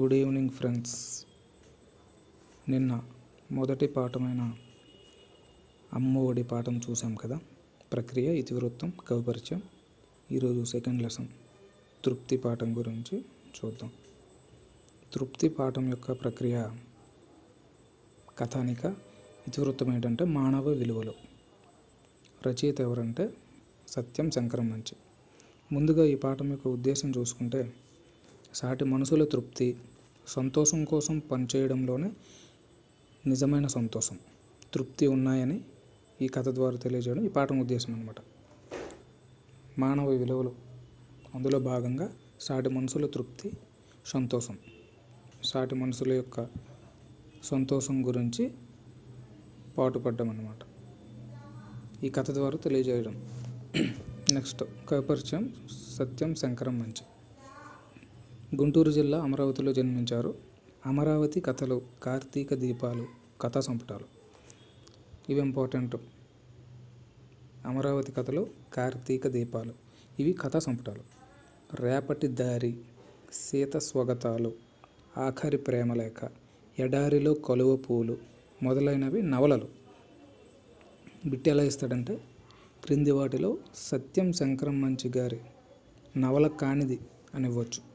Good evening friends. నిన్న మొదటి పాఠమైన అమ్మఒడి పాఠం చూసాం కదా? ప్రక్రియ ఇతివృత్తం కవిపరిచయం. ఈరోజు సెకండ్ లెసన్ తృప్తి పాఠం గురించి చూద్దాం. తృప్తి పాఠం యొక్క ప్రక్రియ కథానిక ఇతివృత్తం ఏంటంటే మానవ విలువలు. రచయిత ఎవరంటే సత్యం శంకరం మంచి ముందుగా ఈ పాఠం యొక్క ఉద్దేశం చూసుకుంటే సాటి మనుషుల తృప్తి సంతోషం కోసం పనిచేయడంలోనే నిజమైన సంతోషం. తృప్తి ఉన్నాయని ఈ కథ ద్వారా తెలియజేయడం ఈ పాఠం ఉద్దేశం అనమాట మానవ విలువలు అందులో భాగంగా సాటి మనుషుల తృప్తి సంతోషం. సాటి మనుషుల యొక్క సంతోషం గురించి పాటుపడ్డం అన్నమాట. ఈ కథ ద్వారా తెలియజేయడం. నెక్స్ట్ కవిపరిచయం సత్యం శంకరం మంచి. గుంటూరు జిల్లా అమరావతిలో జన్మించారు. అమరావతి కథలు కార్తీక దీపాలు కథా సంపుటాలు. ఇవి ఇంపార్టెంట్ అమరావతి కథలు కార్తీక దీపాలు. ఇవి కథా సంపుటాలు. రేపటి దారి సీత స్వగతాలు ఆఖరి ప్రేమలేఖ ఎడారిలో కలువ పూలు మొదలైనవి నవలలు. బిట్టి ఎలా ఇస్తాడంటే క్రింది వాటిలో సత్యం శంకరం మంచి గారి నవల కానిది అనివ్వచ్చు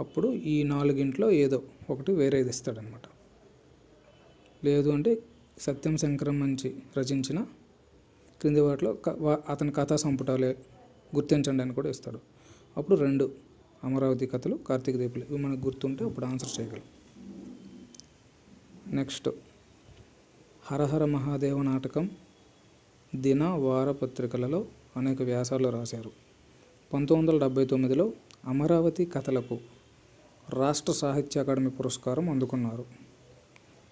అప్పుడు ఈ నాలుగింట్లో ఏదో ఒకటి వేరేది ఇస్తాడనమాట. లేదు అంటే సత్యం శంకరం మంచి రచించిన క్రింది వాటిలో క- వా- అతని కథా సంపుటాలే గుర్తించండి అని కూడా ఇస్తాడు. అప్పుడు రెండు అమరావతి కథలు కార్తీక దీపులు ఇవి మనకు గుర్తుంటే అప్పుడు ఆన్సర్ చేయగలం. నెక్స్ట్ హరహర మహాదేవ నాటకం దిన వారపత్రికలలో అనేక వ్యాసాలు రాశారు. పంతొమ్మిది వందల డెబ్భై తొమ్మిదిలో అమరావతి కథలకు రాష్ట్ర సాహిత్య అకాడమీ పురస్కారం అందుకున్నారు.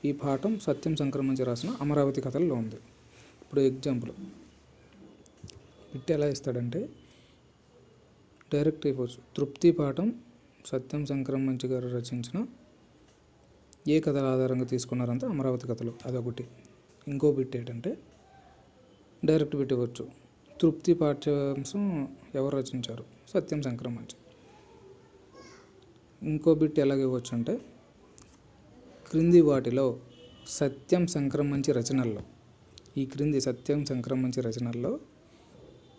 ఈ పాఠం సత్యం సంక్రమించి రాసిన అమరావతి కథల్లో ఉంది. ఇప్పుడు ఎగ్జాంపుల్. బిట్ ఎలా ఇస్తాడంటే డైరెక్ట్ అయిపోవచ్చు. తృప్తి పాఠం సత్యం సంక్రమించి గారు రచించిన ఏ కథల ఆధారంగా తీసుకున్నారంటే అమరావతి కథలు. అదొకటి. ఇంకో బిట్ ఏంటంటే డైరెక్ట్ పెట్టవచ్చు ఇవ్వచ్చు. తృప్తి పాఠ్యాంశం ఎవరు రచించారు? సత్యం సంక్రమించి. ఇంకో బిట్ ఎలాగ ఇవ్వచ్చు అంటే క్రింది వాటిలో సత్యం సంక్రమించి రచనల్లో ఈ క్రింది సత్యం సంక్రమించి రచనల్లో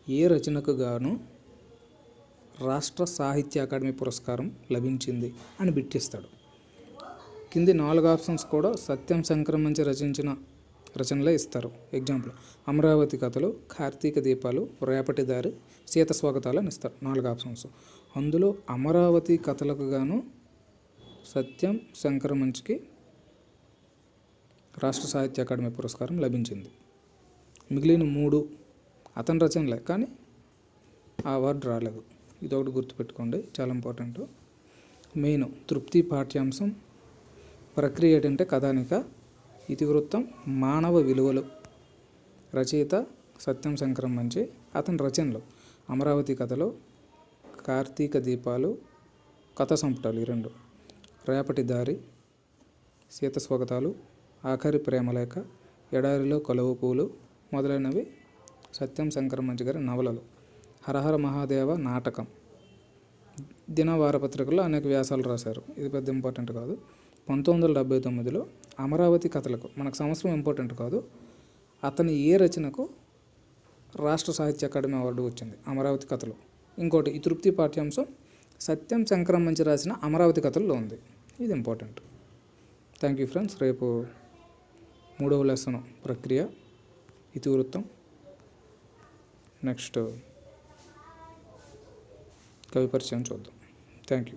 ఏ రచనకు గాను రాష్ట్ర సాహిత్య అకాడమీ పురస్కారం లభించింది అని బిట్టిస్తాడు కింది నాలుగు ఆప్షన్స్ కూడా సత్యం సంక్రమించి రచించిన రచనలే ఇస్తారు. ఎగ్జాంపుల్ అమరావతి కథలు కార్తీక దీపాలు రేపటి దారి సీత స్వాగతాలు అని ఇస్తారు. నాలుగు ఆప్షన్స్ అందులో అమరావతి కథలకు గాను సత్యం మంచికి రాష్ట్ర సాహిత్య అకాడమీ పురస్కారం లభించింది. మిగిలిన మూడు అతని రచనలే కానీ ఆ అవార్డు రాలేదు. ఇది ఒకటి గుర్తుపెట్టుకోండి చాలా ఇంపార్టెంట్ మెయిన్ తృప్తి పాఠ్యాంశం ప్రక్రియ ఏంటంటే కథానిక ఇతివృత్తం మానవ విలువలు. రచయిత సత్యం శంకరం మంచి అతని రచనలు అమరావతి కథలు కార్తీక దీపాలు కథ సంపుటాలు ఈ రెండు. రేపటి దారి సీత స్వాగతాలు ఆఖరి ప్రేమలేఖ ఎడారిలో కొలవు పూలు మొదలైనవి సత్యం శంకర మంచి గారి నవలలు. హరహర మహాదేవ నాటకం. దిన వారపత్రికల్లో అనేక వ్యాసాలు రాశారు. ఇది పెద్ద ఇంపార్టెంట్ కాదు. పంతొమ్మిది వందల డెబ్బై తొమ్మిదిలో అమరావతి కథలకు మనకు సంవత్సరం ఇంపార్టెంట్ కాదు. అతని ఏ రచనకు రాష్ట్ర సాహిత్య అకాడమీ అవార్డు వచ్చింది? అమరావతి కథలు. ఇంకోటి ఈ తృప్తి పాఠ్యాంశం సత్యం శంకరం మంచి రాసిన అమరావతి కథల్లో ఉంది. ఇది ఇంపార్టెంట్. థ్యాంక్ యూ ఫ్రెండ్స్ రేపు మూడవ లెసన్ ప్రక్రియ. ఇతివృత్తం. నెక్స్ట్ కవి పరిచయం చూద్దాం. Thank you